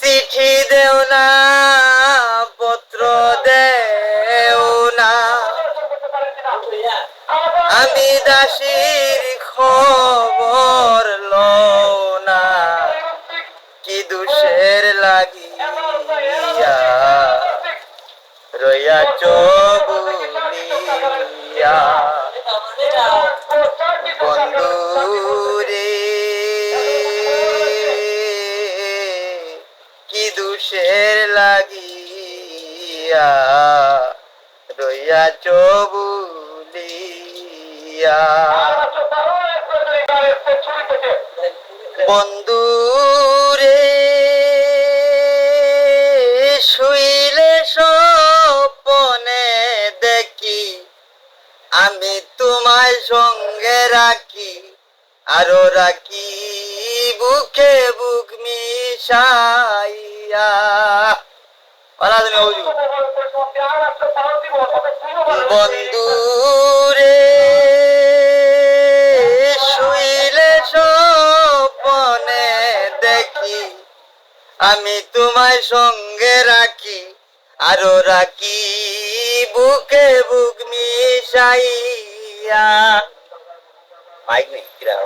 চিঠি দেও না, পত্র দেও না। আমি দাসীর খবর লও না। কি দুষের লাগিয়া রইয়া চবুলিয়া দুষের লাগিয়া রইয়া চবুলিয়া। বন্ধু রে শুইলে সপনে দেখি, আমি তোমায় সঙ্গে রাখি, আরও রাখি, বুকে বুক মিশাইয়া বন্ধু রে শুইলে স্বপনে দেখি, আমি তোমায় সঙ্গে রাখি, আরও রাখি, বুকে বুক মিশাইয়া। মাইক নেই কিরা